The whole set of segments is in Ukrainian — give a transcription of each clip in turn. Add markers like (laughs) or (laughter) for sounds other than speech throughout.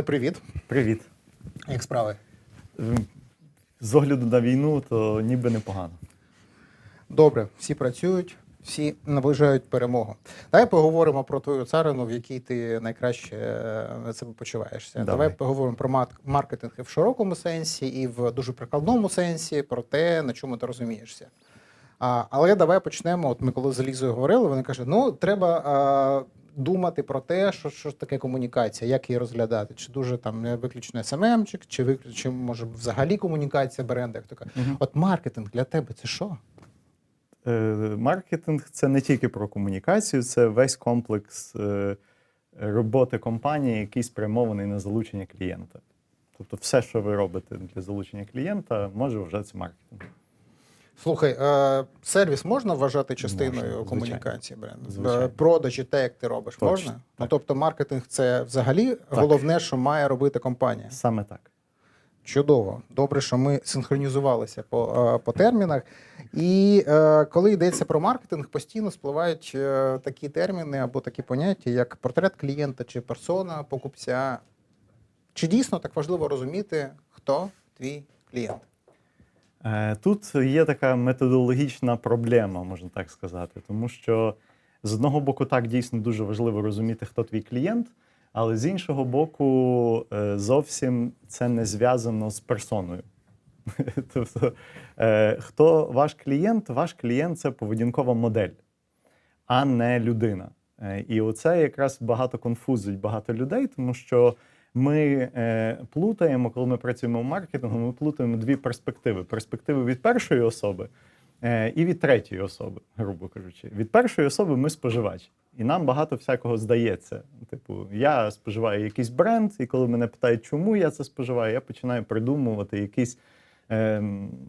Романе, привіт. Привіт. Як справи? З огляду на війну, то ніби непогано. Добре, всі працюють, всі наближають перемогу. Давай поговоримо про твою царину, в якій ти найкраще е, себе почуваєшся. Давай, Давай. поговоримо про маркетинг і в широкому сенсі, і в дуже прикладному сенсі, про те, на чому ти розумієшся. А, але давай почнемо. От ми коли з Лізою говорили, вони кажуть: ну треба а, думати про те, що, що таке комунікація, як її розглядати, чи дуже там виключно СММчик, чи виключно, може взагалі комунікація бренду. Як така. Мгм. От маркетинг для тебе це що? Е, Маркетинг це не тільки про комунікацію, це весь комплекс е, роботи компанії, який спрямований на залучення клієнта. Тобто, все, що ви робите для залучення клієнта, може вважатися маркетингом. Слухай, е, сервіс можна вважати частиною Можна, комунікації бренду? Звичайно. Е, Продажі, те, як ти робиш, Точно, можна? Ну тобто маркетинг це взагалі головне, що має робити компанія. Саме так. Чудово. Добре, що ми синхронізувалися по, е, по термінах. І е, коли йдеться про маркетинг, постійно спливають е, такі терміни або такі поняття, як портрет клієнта чи персона покупця. Чи дійсно так важливо розуміти, хто твій клієнт? Е, Тут є така методологічна проблема, можна так сказати, тому що з одного боку, так дійсно дуже важливо розуміти, хто твій клієнт, але з іншого боку, е, зовсім це не зв'язано з персоною. (laughs) Тобто, е, хто ваш клієнт? Ваш клієнт це поведінкова модель, а не людина. І оце якраз багато конфузить багато людей, тому що ми е, плутаємо, коли ми працюємо в маркетингу, ми плутаємо дві перспективи: перспективи від першої особи е, і від третьої особи, грубо кажучи. Від першої особи ми споживач, і нам багато всякого здається. Типу, я споживаю якийсь бренд, і коли мене питають, чому я це споживаю, я починаю придумувати якісь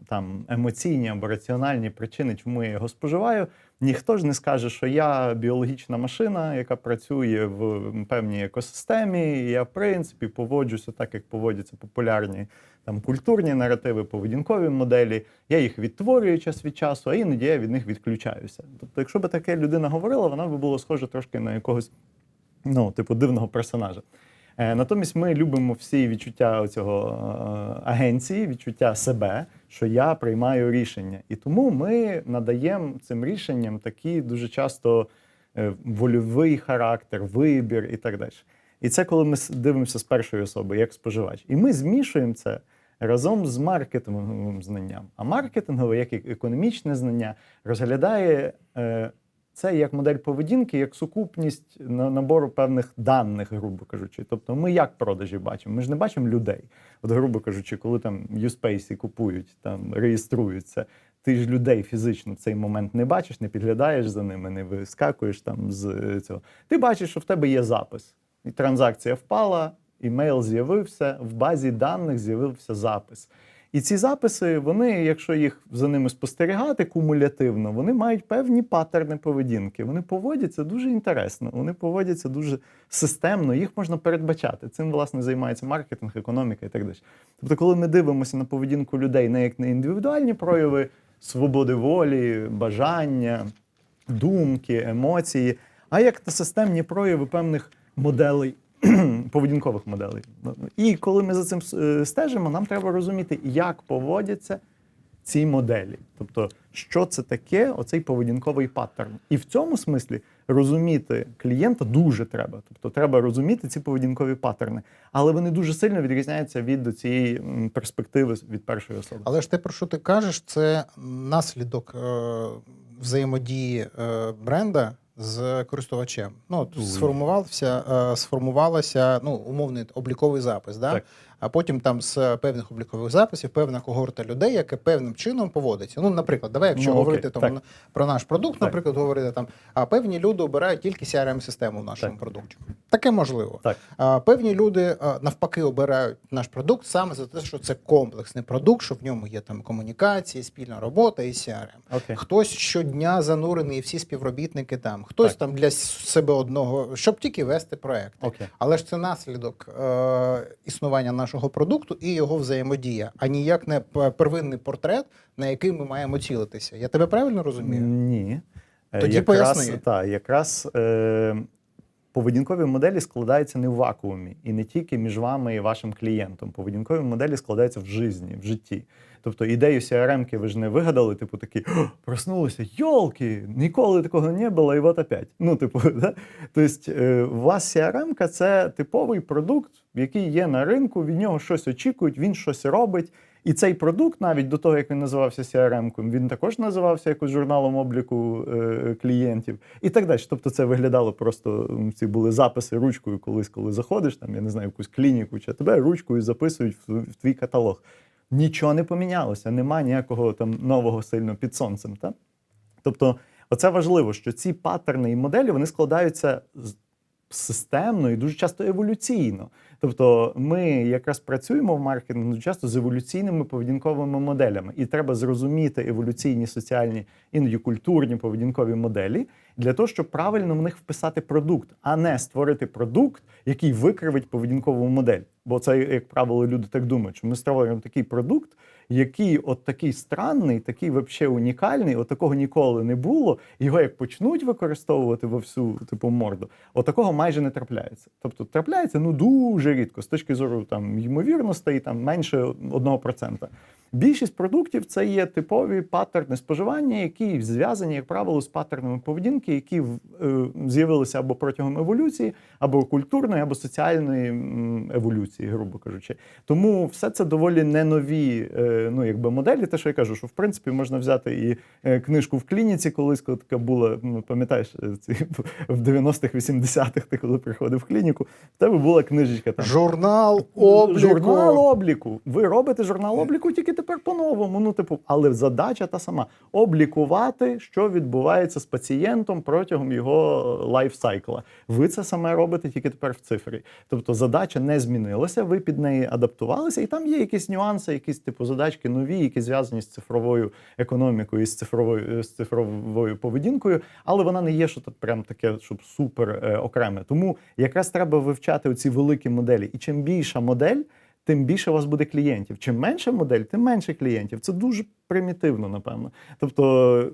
там емоційні або раціональні причини, чому я його споживаю. Ніхто ж не скаже, що я біологічна машина, яка працює в певній екосистемі. і Я, в принципі, поводжуся так, як поводяться популярні там культурні наративи, поведінкові моделі. Я їх відтворюю час від часу, а іноді я від них відключаюся. Тобто, якщо б таке людина говорила, вона би була схожа трошки на якогось ну, типу, дивного персонажа. Е, Натомість ми любимо всі відчуття цього агенції, відчуття себе, що я приймаю рішення. І тому ми надаємо цим рішенням такий дуже часто е, вольовий характер, вибір і так далі. І це коли ми дивимося з першої особи, як споживач. І ми змішуємо це разом з маркетинговим знанням. А маркетингове, як і економічне знання, розглядає е, це як модель поведінки, як сукупність на- набору певних даних, грубо кажучи. Тобто, ми як продажі бачимо? Ми ж не бачимо людей. От, грубо кажучи, коли там юспейсі купують, там реєструються. Ти ж людей фізично в цей момент не бачиш, не підглядаєш за ними, не вискакуєш там з е, цього. Ти бачиш, що в тебе є запис. І транзакція впала, імейл з'явився, в базі даних з'явився запис. І ці записи, вони, якщо їх за ними спостерігати кумулятивно, вони мають певні паттерни поведінки. Вони поводяться дуже інтересно, вони поводяться дуже системно, їх можна передбачати. Цим, власне, займається маркетинг, економіка і так далі. Тобто, коли ми дивимося на поведінку людей не як на індивідуальні прояви свободи волі, бажання, думки, емоції, а як на системні прояви певних моделей, (clears throat) поведінкових моделей. І коли ми за цим е, стежимо, нам треба розуміти, як поводяться ці моделі. Тобто, що це таке, оцей поведінковий паттерн. І в цьому смислі розуміти клієнта дуже треба. Тобто, треба розуміти ці поведінкові паттерни, але вони дуже сильно відрізняються від цієї м, перспективи від першої особи. Але ж те, про що ти кажеш, це наслідок е, взаємодії е, бренда з користувачем. Ну, от сформувався, е, сформувалася ну, умовний обліковий запис, да? Так. А потім там з певних облікових записів певна когорта людей, яка певним чином поводиться. Ну, наприклад, давай, якщо Ну, окей, говорити там, так. про наш продукт, Так. наприклад, говорити там, а певні люди обирають тільки CRM-систему в нашому Так. продукті. Таке можливо. Так. А, Певні люди а, навпаки обирають наш продукт саме за те, що це комплексний продукт, що в ньому є там комунікації, спільна робота і CRM. Окей. Хтось щодня занурений, і всі співробітники там, хтось Так. там для себе одного, щоб тільки вести проект. Окей. Але ж це наслідок е, існування нашого продукту і його взаємодія, а ніяк не первинний портрет, на який ми маємо цілитися. Я тебе правильно розумію? Ні. Е, Тоді якраз, поясни. Так, якраз е, поведінкові моделі складаються не в вакуумі і не тільки між вами і вашим клієнтом. Поведінкові моделі складаються в житті, в житті. Тобто ідею CRM-ки ви ж не вигадали, типу такі проснулися, йолки, ніколи такого не було, і от опять. Ну, типу, (laughs) да? тобто, е, у вас CRM-ка це типовий продукт, який є на ринку, від нього щось очікують, він щось робить. І цей продукт, навіть до того, як він називався CRM-ком, він також називався якось журналом обліку е, клієнтів і так далі. Тобто це виглядало просто ці були записи ручкою колись, коли заходиш, там, я не знаю, якусь клініку, чи тебе ручкою записують в, в твій каталог. Нічого не помінялося, нема ніякого там нового сильно під сонцем. Та? Тобто, оце важливо, що ці паттерни і моделі вони складаються системно і дуже часто еволюційно. Тобто, ми якраз працюємо в маркетингу часто з еволюційними поведінковими моделями, і треба зрозуміти еволюційні, соціальні, іноді культурні поведінкові моделі для того, щоб правильно в них вписати продукт, а не створити продукт, який викривить поведінкову модель. Бо це, як правило, люди так думають, що ми створюємо такий продукт, який от такий странний, такий вообще унікальний, от такого ніколи не було. Його як почнуть використовувати во всю типу морду, от такого майже не трапляється. Тобто трапляється ну дуже рідко з точки зору там ймовірностей, там менше 1%. Більшість продуктів це є типові паттерни споживання, які зв'язані, як правило, з паттернами поведінки, які е, з'явилися або протягом еволюції, або культурної, або соціальної еволюції, грубо кажучи. Тому все це доволі не нові е, ну, якби моделі. Те, що я кажу, що в принципі можна взяти і е, книжку в клініці, колись коли така була, ну, пам'ятаєш, е, в 90-х, 80-х, ти коли приходив в клініку, в тебе була книжечка там. Журнал обліку. Журнал обліку. Ви робите журнал обліку тільки тепер по-новому. Ну, типу, але задача та сама: облікувати, що відбувається з пацієнтом протягом його лайфсайкла. Ви це саме робите тільки тепер в цифрі. Тобто задача не змінилася, ви під неї адаптувалися, і там є якісь нюанси, якісь типу задачки нові, які зв'язані з цифровою економікою, з цифровою з цифровою поведінкою, але вона не є що тут прям таке, щоб супер е, окреме. Тому якраз треба вивчати оці великі моделі. І чим більша модель, тим більше у вас буде клієнтів. Чим менша модель, тим менше клієнтів. Це дуже примітивно, напевно. Тобто,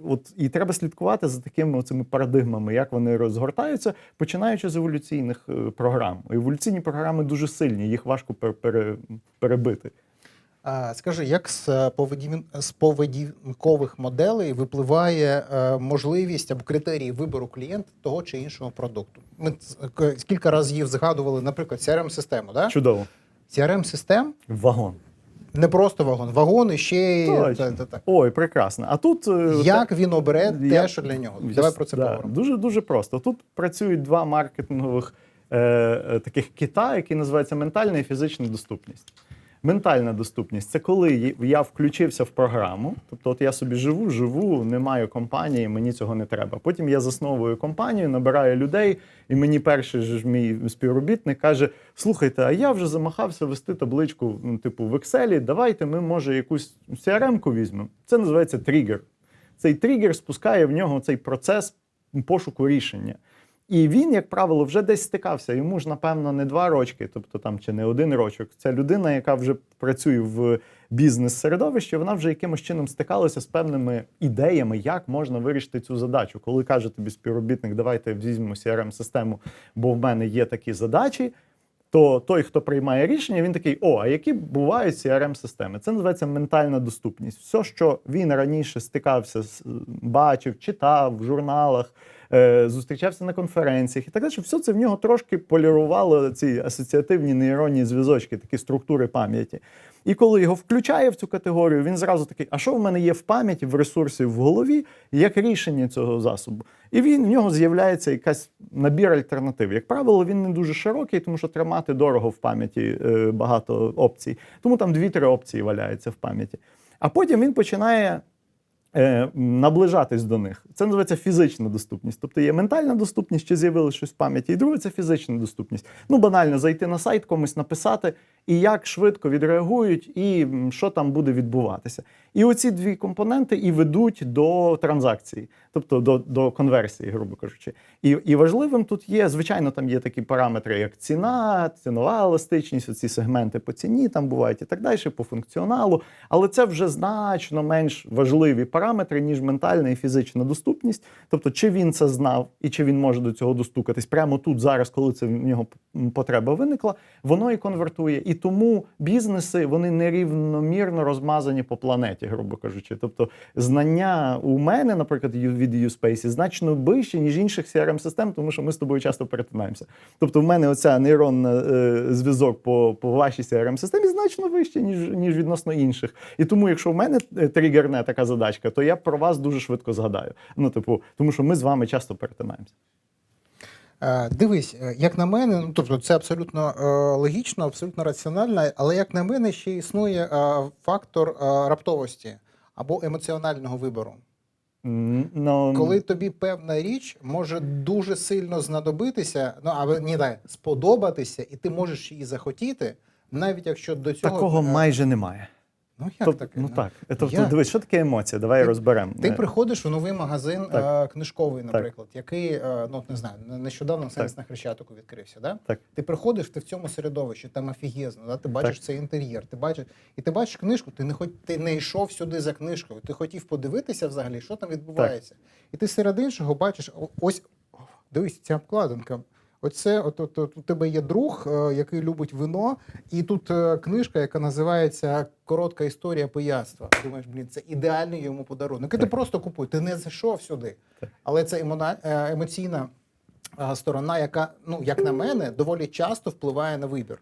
от і треба слідкувати за такими оцими парадигмами, як вони розгортаються, починаючи з еволюційних е, програм. Еволюційні програми дуже сильні, їх важко пер- пере- перебити. Скажи, як з е, поведін... з поведінкових моделей випливає е, можливість або критерії вибору клієнта того чи іншого продукту? Ми кілька разів згадували, наприклад, CRM-систему. Да? Чудово. CRM-систем Вагон. не просто вагон, вагон і ще й та- та- та. Ой, прекрасно. А тут е, як він обере Я- те, що для нього. Давай про це да, поговоримо. Дуже дуже просто. Тут працюють два маркетингових е, таких кита, які називаються ментальна і фізична доступність. Ментальна доступність це коли я включився в програму. Тобто, от я собі живу, живу, не маю компанії, мені цього не треба. Потім я засновую компанію, набираю людей, і мені перший ж мій співробітник каже: слухайте, а я вже замахався вести табличку, ну, типу, в Excel, давайте ми, може, якусь CRM-ку візьмемо. Це називається тригер. Цей тригер спускає в нього цей процес пошуку рішення. І він, як правило, вже десь стикався. Йому ж, напевно, не два рочки, тобто там чи не один рочок. Це людина, яка вже працює в бізнес-середовищі, вона вже якимось чином стикалася з певними ідеями, як можна вирішити цю задачу. Коли каже тобі співробітник, давайте візьмемо CRM-систему, бо в мене є такі задачі. То той, хто приймає рішення, він такий: о, а які бувають CRM-системи? Це називається ментальна доступність. Все, що він раніше стикався, бачив, читав в журналах, зустрічався на конференціях і так далі, все це в нього трошки полірувало ці асоціативні нейронні зв'язочки, такі структури пам'яті. І коли його включає в цю категорію, він зразу такий: а що в мене є в пам'яті, в ресурсі в голові, як рішення цього засобу? І він в нього з'являється якась набір альтернатив. Як правило, він не дуже широкий, тому що тримати дорого в пам'яті е, багато опцій. Тому там дві-три опції валяються в пам'яті. А потім він починає е, наближатись до них. Це називається фізична доступність. Тобто є ментальна доступність, чи з'явилось щось в пам'яті, і друге це фізична доступність. Ну, банально зайти на сайт, комусь написати, і як швидко відреагують, і що там буде відбуватися. І оці дві компоненти і ведуть до транзакції, тобто до, до конверсії, грубо кажучи. І, і важливим тут є, звичайно, там є такі параметри, як ціна, цінова еластичність, оці сегменти по ціні там бувають і так далі, по функціоналу. Але це вже значно менш важливі параметри, ніж ментальна і фізична доступність. Тобто, чи він це знав і чи він може до цього достукатись прямо тут, зараз, коли це в нього потреба виникла, воно і конвертує. І тому бізнеси вони нерівномірно розмазані по планеті, грубо кажучи. Тобто, знання у мене, наприклад, від USpace значно вище, ніж інших crm систем тому що ми з тобою часто перетинаємося. Тобто, в мене оця нейронна е, зв'язок по, по вашій crm системі значно вище, ніж, ніж відносно інших. І тому, якщо в мене е, тригерне така задачка, то я про вас дуже швидко згадаю. Ну, типу, тому що ми з вами часто перетинаємося. Е, Дивись, е, як на мене, ну тобто це абсолютно е, логічно, абсолютно раціонально, але як на мене, ще існує фактор раптовості або емоціонального вибору. М, Ну, Коли тобі певна річ може дуже сильно знадобитися, ну або ні, дай, сподобатися, і ти можеш її захотіти, навіть якщо до цього такого майже немає. Ну як Тобто, таке? ну так. Тобто, Я- дивись, що таке емоція? Давай Ти- розберемо. Ти Е, приходиш у новий магазин Так. е, книжковий, наприклад, який е, ну не знаю, нещодавно сенс на Хрещатику відкрився. Да? Так. Ти приходиш, ти в цьому середовищі, там офігезно, да? ти бачиш Так. цей інтер'єр, ти бачиш, і ти бачиш книжку, ти не хоч ти не йшов сюди за книжкою, ти хотів подивитися взагалі, що там відбувається. І ти серед іншого бачиш, ось дивись, ця обкладинка. Оце, от, от, от у тебе є друг, е, який любить вино, і тут е, книжка, яка називається Коротка історія пияцтва. Думаєш, блін, це ідеальний йому подарунок. І ти просто купуй, ти не зайшов сюди. Але це е, емоційна сторона, яка, ну як на мене, доволі часто впливає на вибір.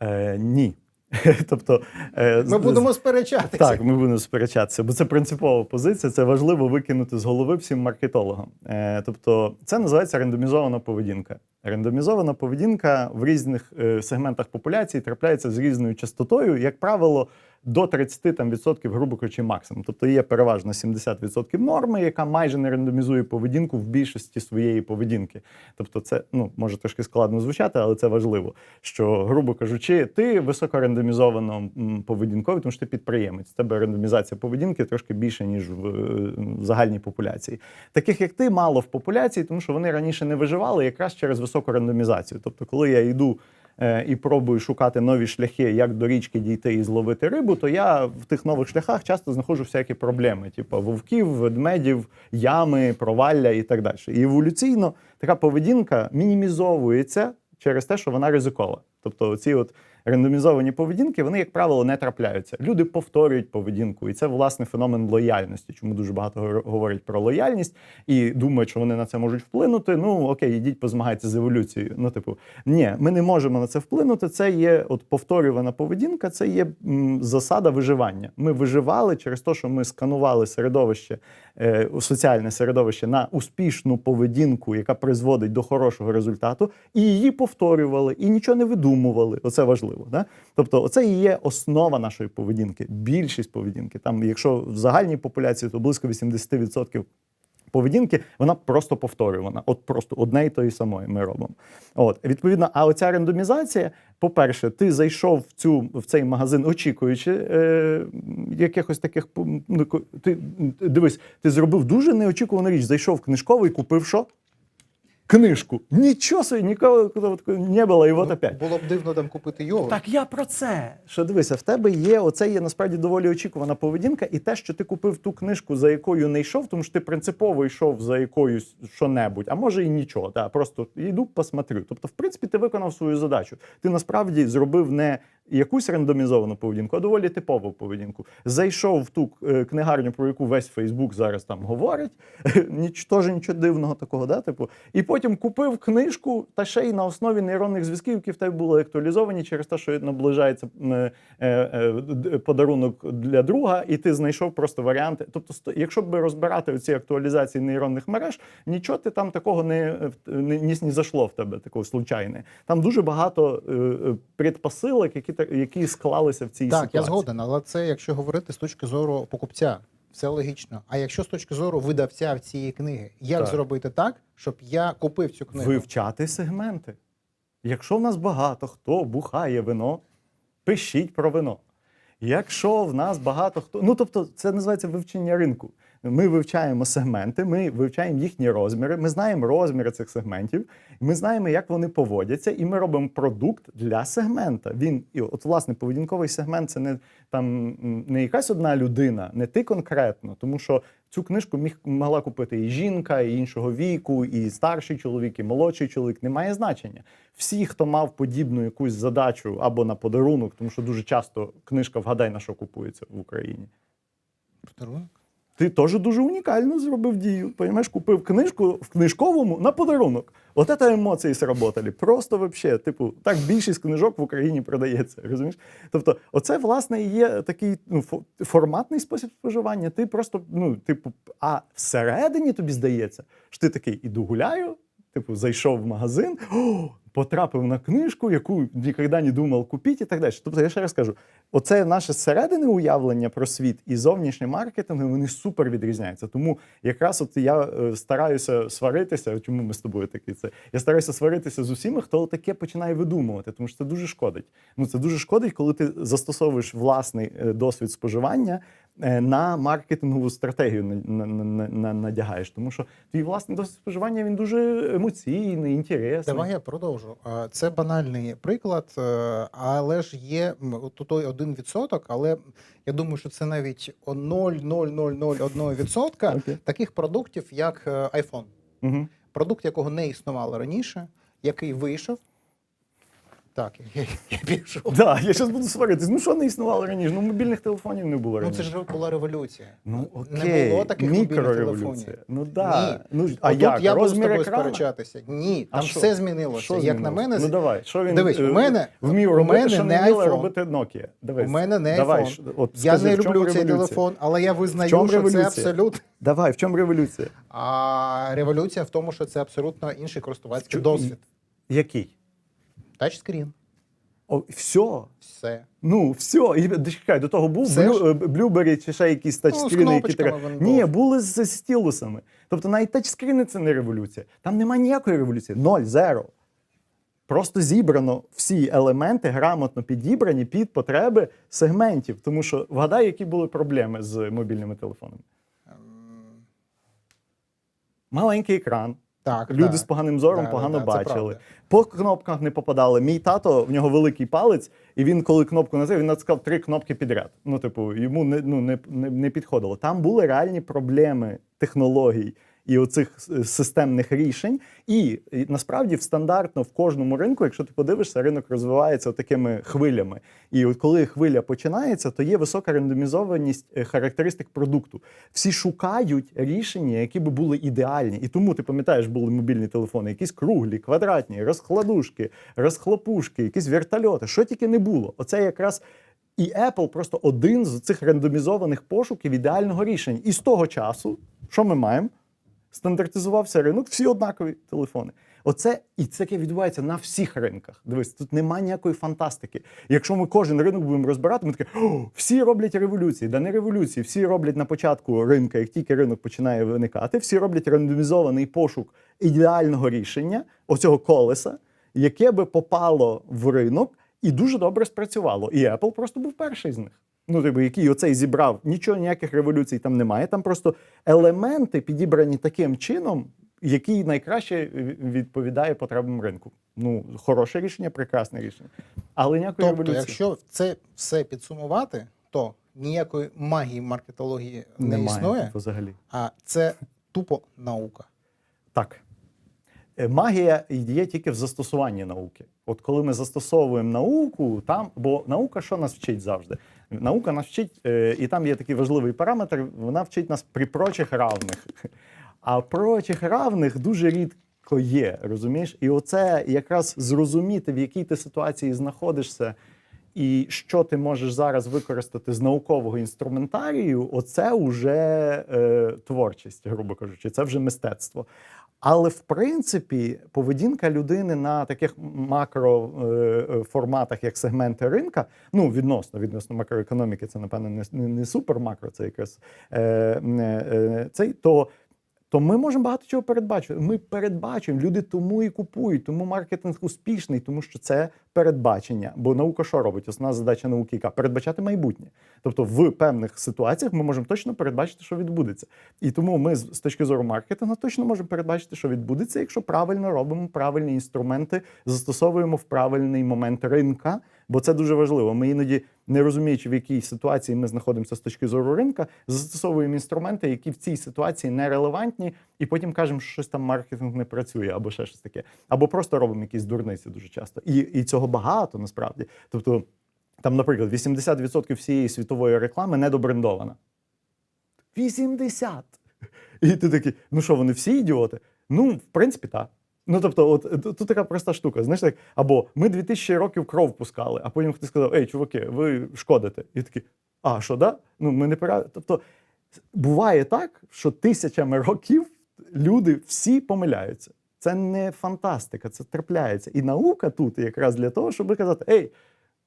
Е, ні. (laughs) тобто, е, Ми будемо сперечатися. Так, ми будемо сперечатися, бо це принципова позиція. Це важливо викинути з голови всім маркетологам. Е, тобто, це називається рандомізована поведінка. Рандомізована поведінка в різних е, сегментах популяції трапляється з різною частотою, як правило, до 30 там, відсотків, грубо кажучи, максимум. Тобто є переважно 70% норми, яка майже не рандомізує поведінку в більшості своєї поведінки. Тобто, це ну може трошки складно звучати, але це важливо. Що, грубо кажучи, ти високорандомізовано поведінковий, тому що ти підприємець. В тебе рандомізація поведінки трошки більше, ніж в, е, в загальній популяції. Таких як ти, мало в популяції, тому що вони раніше не виживали якраз через високу рандомізацію. Тобто, коли я йду і пробую шукати нові шляхи, як до річки дійти і зловити рибу, то я в тих нових шляхах часто знаходжу всякі проблеми, типу вовків, ведмедів, ями, провалля і так далі. І еволюційно така поведінка мінімізовується через те, що вона ризикова. Тобто, ці от рандомізовані поведінки, вони, як правило, не трапляються. Люди повторюють поведінку, і це власне феномен лояльності. Чому дуже багато говорять про лояльність і думають, що вони на це можуть вплинути. Ну окей, ідіть, позмагайтеся з еволюцією. Ну, типу, ні, ми не можемо на це вплинути. Це є от повторювана поведінка, це є м, засада виживання. Ми виживали через те, що ми сканували середовище, е, соціальне середовище на успішну поведінку, яка призводить до хорошого результату, і її повторювали, і нічого не видумували. Оце важливо. Да? Тобто, це і є основа нашої поведінки, більшість поведінки. Там, якщо в загальній популяції, то близько 80% поведінки, вона просто повторювана. От просто одне і тої самої ми робимо. От відповідно, а оця рандомізація, по-перше, ти зайшов в цю в цей магазин, очікуючи е, якихось таких ну, ти дивись, ти зробив дуже неочікувану річ. Зайшов в книжковий, купив що? Книжку. Нічого собі, ніколи не було, і от Ну, опять. Було б дивно там купити йогурт. Так я про це. Що дивися, в тебе є оце є насправді доволі очікувана поведінка, і те, що ти купив ту книжку, за якою не йшов, тому що ти принципово йшов за якоюсь що-небудь, а може і нічого. Та просто йду, посмотрю. Тобто, в принципі, ти виконав свою задачу. Ти насправді зробив не якусь рандомізовану поведінку, а доволі типову поведінку. Зайшов в ту е, книгарню, про яку весь Фейсбук зараз там говорить. (laughs) Теж нічого дивного такого, да? Типу, і потім купив книжку, та ще й на основі нейронних зв'язків, які в тебе були актуалізовані через те, що наближається е, е, подарунок для друга, і ти знайшов просто варіанти. Тобто, якщо б розбирати ці актуалізації нейронних мереж, нічого ти там такого не, не, не, зайшло в тебе, такого случайне. Там дуже багато предпосилок, які, які склалися в цій Так, ситуації. я згоден, але це якщо говорити з точки зору покупця, все логічно. А якщо з точки зору видавця в цієї книги, як Так. зробити так, щоб я купив цю книгу? Вивчати сегменти. Якщо в нас багато хто бухає вино, пишіть про вино. Якщо в нас багато хто. Ну тобто, це називається вивчення ринку. Ми вивчаємо сегменти, ми вивчаємо їхні розміри, ми знаємо розміри цих сегментів, ми знаємо, як вони поводяться, і ми робимо продукт для сегмента. Він і от власне поведінковий сегмент це не там не якась одна людина, не ти конкретно, тому що цю книжку міг могла купити і жінка, і іншого віку, і старший чоловік, і молодший чоловік. Немає значення. Всі, хто мав подібну якусь задачу або на подарунок, тому що дуже часто книжка вгадай на що купується в Україні. Подарунок? Ти теж дуже унікально зробив дію. Понимаєш, купив книжку в книжковому на подарунок. От це емоції сработали. Просто вообще, типу, так більшість книжок в Україні продається. Розумієш? Тобто, оце власне є такий ну, форматний спосіб споживання. Ти просто, ну, типу, а всередині тобі здається, що ти такий іду гуляю. Типу, зайшов в магазин, о, потрапив на книжку, яку ніколи не думав купити, і так далі. Тобто, я ще раз кажу, оце наше зсередини уявлення про світ і зовнішнє маркетинг, вони супер відрізняються. Тому якраз от я е, стараюся сваритися. Чому ми з тобою такі це? Я стараюся сваритися з усіма, хто таке починає видумувати, тому що це дуже шкодить. Ну це дуже шкодить, коли ти застосовуєш власний е, досвід споживання на маркетингову стратегію на, на, на, на, надягаєш. Тому що твій власний досвід споживання він дуже емоційний, інтересний. Давай я продовжу. Це банальний приклад, е, але ж є той один відсоток, але я думаю, що це навіть о 0,0001 відсотка Окей. таких продуктів, як е, iPhone. Угу. Продукт, якого не існувало раніше, який вийшов. Так, я, я пішов. Да, я зараз буду сваритись. Ну що не існувало раніше? Ну мобільних телефонів не було Ну раніше. це ж була революція. Ну Не було таких мобільних мікрореволюція. телефонів. Ну да. Ні. Ну а Отут як? я буду з Розмір тобою екрану? сперечатися. Ні, А там що? все змінилося. Що Як на мене, ну давай, що він Дивись, е, у мене- вмів у робити, мене що не не вміла iPhone. робити Nokia. Дивись. у мене не Давай, iPhone. що- от я скажи, не в чому люблю цей революція? телефон, але я В визнаю, чому що це революція? абсолютно. Давай, в чому революція? А революція в тому, що це абсолютно інший користувацький Чу- досвід. Який? Тачскрін. О, все. Все. Ну, все. І чекай, до того був Блю, Blueberry чи ще якісь тачскріни, які треба. Ні, були з з стілусами. Тобто навіть тачскріни це не революція. Там немає ніякої революції. Ноль, зеро. Просто зібрано всі елементи грамотно підібрані під потреби сегментів. Тому що вгадай, які були проблеми з мобільними телефонами. Ем, Маленький екран. Так, Люди так. з поганим зором Да, погано да, бачили. По кнопках не попадали. Мій тато, в нього великий палець, і він, коли кнопку назив, він натискав три кнопки підряд. Ну, типу, йому не, ну, не, не, не підходило. Там були реальні проблеми технологій і оцих системних рішень. І, і насправді в стандартно в кожному ринку, якщо ти подивишся, ринок розвивається такими хвилями. І от коли хвиля починається, то є висока рандомізованість е, характеристик продукту. Всі шукають рішення, які би були ідеальні. І тому ти пам'ятаєш, були мобільні телефони, якісь круглі, квадратні, розкладушки, розхлопушки, якісь вертольоти. Що тільки не було. Оце якраз. І Apple просто один з цих рандомізованих пошуків ідеального рішення. І з того часу, що ми маємо? Стандартизувався ринок, всі однакові телефони. Оце і це відбувається на всіх ринках. Дивись, тут немає ніякої фантастики. Якщо ми кожен ринок будемо розбирати, ми таке всі роблять революції. Да не революції, всі роблять на початку ринка, як тільки ринок починає виникати, всі роблять рандомізований пошук ідеального рішення, оцього колеса, яке би попало в ринок і дуже добре спрацювало. І Apple просто був перший з них. Ну, типу, який оцей зібрав, нічого, ніяких революцій там немає. Там просто елементи підібрані таким чином, який найкраще відповідає потребам ринку. Ну, хороше рішення, прекрасне рішення. Але ніякої Тобто, революції якщо це все підсумувати, то ніякої магії маркетології не немає існує, взагалі. а це тупо наука. Так. Е, Магія є тільки в застосуванні науки. От коли ми застосовуємо науку, там, бо наука що нас вчить завжди? Наука нас вчить, е, і там є такий важливий параметр, вона вчить нас при прочих равних. А прочих равних дуже рідко є, розумієш? І оце якраз зрозуміти, в якій ти ситуації знаходишся, і що ти можеш зараз використати з наукового інструментарію, оце вже е, творчість, грубо кажучи, це вже мистецтво. Але в принципі поведінка людини на таких макроформатах, як сегменти ринка, ну відносно відносно макроекономіки, це напевно не, не, супер це якраз е, е, е, цей то то ми можемо багато чого передбачити. Ми передбачуємо. Люди тому і купують, тому маркетинг успішний, тому що це передбачення. Бо наука що робить? Основна задача науки, яка передбачати майбутнє. Тобто, в певних ситуаціях ми можемо точно передбачити, що відбудеться. І тому ми з точки зору маркетингу точно можемо передбачити, що відбудеться, якщо правильно робимо правильні інструменти, застосовуємо в правильний момент ринка. Бо це дуже важливо. Ми іноді, не розуміючи, в якій ситуації ми знаходимося з точки зору ринка, застосовуємо інструменти, які в цій ситуації нерелевантні, і потім кажемо, що щось там маркетинг не працює, або ще щось таке, або просто робимо якісь дурниці дуже часто. І, і цього багато насправді. Тобто, там, наприклад, 80% всієї світової реклами недобрендована. 80! І ти такий, ну що, вони всі ідіоти? Ну, в принципі, так. Ну, тобто, от тут тут така проста штука. Знаєш, так, або ми 2000 років кров пускали, а потім хтось сказав: Ей, чуваки, ви шкодите. І такі, а що, да? Ну, ми не пора. Тобто, буває так, що тисячами років люди всі помиляються. Це не фантастика, це трапляється. І наука тут якраз для того, щоб казати: Ей,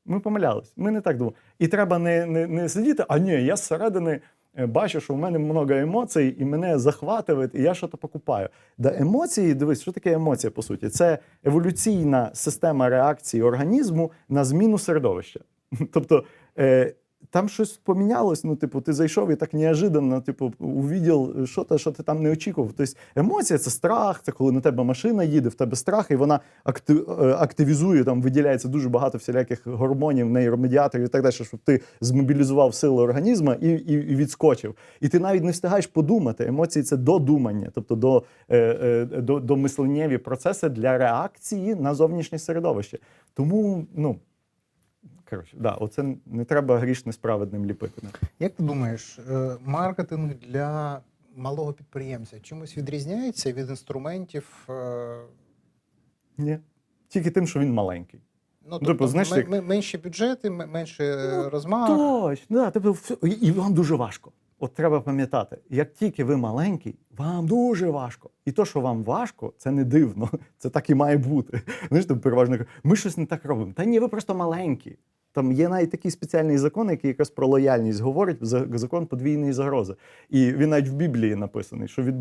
ми помилялись, ми не так думали. І треба не, не, не сидіти, а ні, я зсередини е, бачу, що в мене много емоцій, і мене захватує, і я щось покупаю. Да емоції, дивись, що таке емоція, по суті? Це еволюційна система реакції організму на зміну середовища. (laughs) Тобто. Е, там щось помінялось, ну, типу, ти зайшов і так неожиданно, типу, увіділ що то, що ти там не очікував. Тобто емоція це страх, це коли на тебе машина їде, в тебе страх, і вона е, активізує, там виділяється дуже багато всіляких гормонів, нейромедіаторів і так далі, щоб ти змобілізував сили організму і, і, і відскочив. І ти навіть не встигаєш подумати. Емоції це додумання, тобто до, е, е, до, до мисленнєві процеси для реакції на зовнішнє середовище. Тому, ну. Коротше, да, оце не треба гріш несправедним ліпити. Як ти думаєш, е, маркетинг для малого підприємця чимось відрізняється від інструментів? е, Ні. Тільки тим, що він маленький. Ну, Типу, тобто, знаєш, як- менші бюджети, менше Ну, розмах. Точно, да, тобто, і- вам дуже важко. От треба пам'ятати, як тільки ви маленький, вам дуже важко. І то, що вам важко, це не дивно. (laughs) Це так і має бути. Знаєш, там переважно ми щось не так робимо. Та ні, ви просто маленькі. Там є навіть такий спеціальний закон, який якраз про лояльність говорить, закон подвійної загрози. І він навіть в Біблії написаний, що від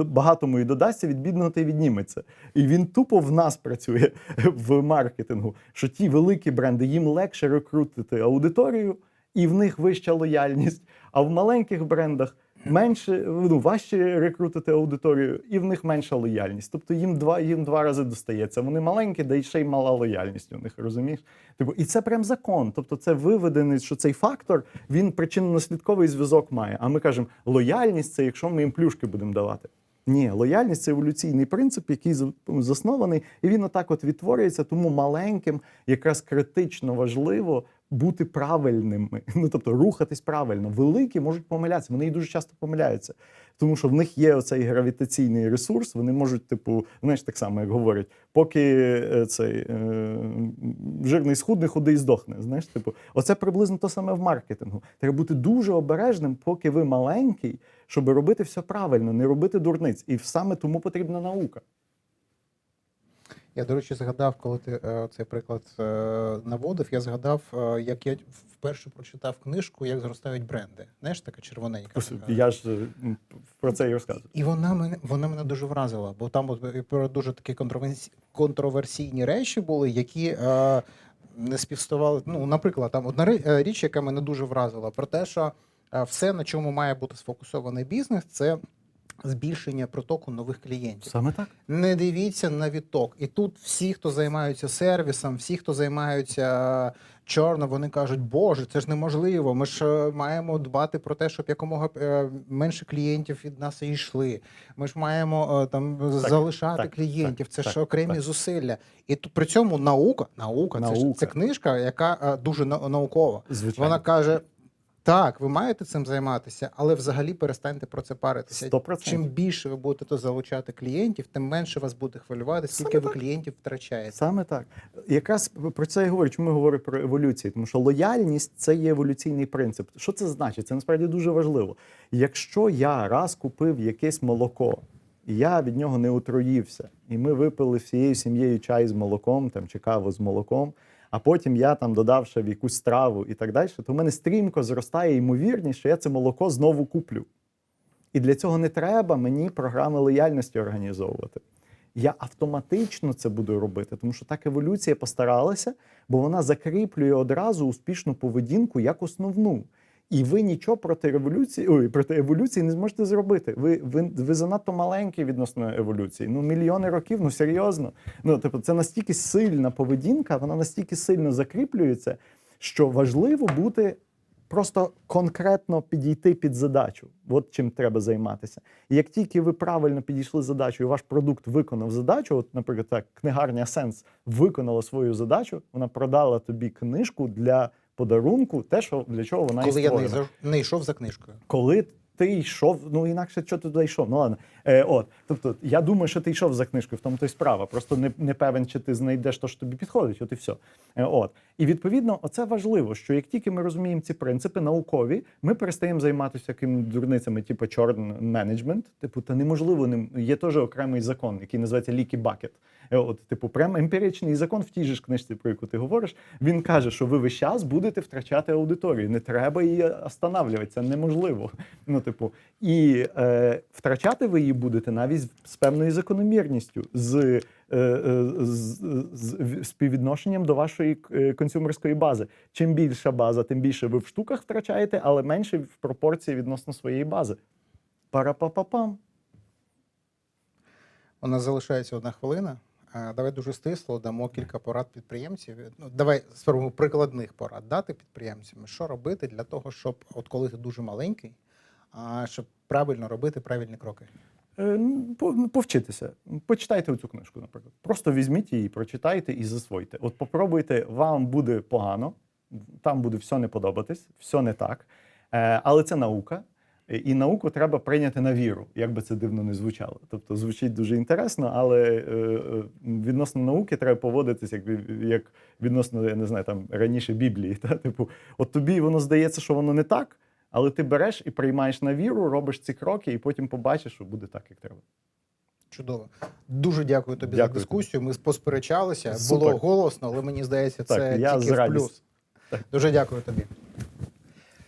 багатому і додасться, від бідного та й відніметься. І він тупо в нас працює (laughs) в маркетингу. Що ті великі бренди їм легше рекрутити аудиторію, і в них вища лояльність. А в маленьких брендах менше ну, важче рекрутити аудиторію, і в них менша лояльність. Тобто їм два їм два рази достається. Вони маленькі, да й ще й мала лояльність у них, розумієш? Типу, і це прям закон. Тобто, це виведений, що цей фактор він причинно-наслідковий зв'язок має. А ми кажемо, лояльність це якщо ми їм плюшки будемо давати. Ні, лояльність це еволюційний принцип, який заснований, і він отак от відтворюється. Тому маленьким якраз критично важливо бути правильними. (laughs) Ну тобто рухатись правильно. Великі можуть помилятися. Вони і дуже часто помиляються, тому що в них є оцей гравітаційний ресурс. Вони можуть, типу, знаєш, так само як говорять, поки е, цей е, жирний схудний, худий здохне. Знаєш, типу, оце приблизно то саме в маркетингу. Треба бути дуже обережним, поки ви маленький, щоб робити все правильно, не робити дурниць. І саме тому потрібна наука. Я, до речі, згадав, коли ти е, цей приклад е, наводив, я згадав, е, як я вперше прочитав книжку, як зростають бренди. Знаєш, така червоненька. така. Я ж про це і розказую. І вона мене вона мене дуже вразила, бо там от дуже такі контроверсі- контроверсійні речі були, які не співставали. Ну, наприклад, там одна річ, яка мене дуже вразила, про те, що все, на чому має бути сфокусований бізнес, це збільшення протоку нових клієнтів. Саме так. Не дивіться на відток. І тут всі, хто займаються сервісом, всі, хто займаються чорно, вони кажуть, Боже, це ж неможливо. Ми ж е, маємо дбати про те, щоб якомога е, менше клієнтів від нас і йшли. Ми ж маємо е, там залишати так, клієнтів. так, це ж окремі так. зусилля. І тут при цьому наука, наука, Це, ж, це книжка, яка е, дуже нау- наукова. Звичайно. Вона каже. Так, ви маєте цим займатися, але взагалі перестаньте про це паритися. 100%. Чим більше ви будете залучати клієнтів, тим менше вас буде хвилювати, скільки ви клієнтів втрачаєте. Саме так. Якраз про це я говорю. Чому я говорю про еволюцію? Тому що лояльність це є еволюційний принцип. Що це значить? Це насправді дуже важливо. Якщо я раз купив якесь молоко, і я від нього не отруївся, і ми випили всією сім'єю чай з молоком там, чи каву з молоком, а потім я там додав ще в якусь страву і так далі, то в мене стрімко зростає ймовірність, що я це молоко знову куплю. І для цього не треба мені програми лояльності організовувати. Я автоматично це буду робити, тому що так еволюція постаралася, бо вона закріплює одразу успішну поведінку як основну. І ви нічого проти революції, ой, проти еволюції не зможете зробити. Ви, ви, ви занадто маленькі відносно еволюції. Ну, мільйони років, ну серйозно. Ну, типу, це настільки сильна поведінка, вона настільки сильно закріплюється, що важливо бути просто конкретно підійти під задачу. От чим треба займатися. І як тільки ви правильно підійшли задачу, і ваш продукт виконав задачу, от, наприклад, так, книгарня Сенс виконала свою задачу, вона продала тобі книжку для подарунку, те, що для чого вона і Коли я не, створена не йшов за книжкою. коли ти йшов, ну інакше що ти туди йшов? Ну ладно. Е, от, тобто, я думаю, що ти йшов за книжкою, в тому то й справа. Просто не, не певен, чи ти знайдеш те, що тобі підходить, от і все. Е, от. І відповідно, оце важливо, що як тільки ми розуміємо ці принципи наукові, ми перестаємо займатися якими дурницями, типу чорн менеджмент. Типу, та неможливо ним. Є теж окремий закон, який називається лікі бакет. Е, От, типу, прям емпіричний закон в тій же ж книжці, про яку ти говориш. Він каже, що ви весь час будете втрачати аудиторію. Не треба її останавлювати, це неможливо. Ну, типу, і е, втрачати ви її будете навіть з певною закономірністю, з, е, е, з, з співвідношенням до вашої е, консюмерської бази. Чим більша база, тим більше ви в штуках втрачаєте, але менше в пропорції відносно своєї бази. Пара-па-па-пам. У нас залишається одна хвилина. Давай дуже стисло дамо кілька порад підприємців. Ну, давай спробуємо прикладних порад дати підприємцям. Що робити для того, щоб, от коли ти дуже маленький, щоб правильно робити правильні кроки. Е, ну, ну, Повчитися. Почитайте цю книжку, наприклад. Просто візьміть її, прочитайте і засвойте. От попробуйте, вам буде погано, там буде все не подобатись, все не так. Е, Але це наука. І науку треба прийняти на віру, як би це дивно не звучало. Тобто звучить дуже інтересно, але е, відносно науки треба поводитись як, як відносно, я не знаю, там раніше Біблії. Та? Типу, от тобі воно здається, що воно не так, але ти береш і приймаєш на віру, робиш ці кроки, і потім побачиш, що буде так, як треба. Чудово. Дуже дякую тобі Дякую за дискусію. Ми посперечалися. Супер. Було голосно, але мені здається, це Так, я тільки в плюс. плюс. Дуже дякую тобі.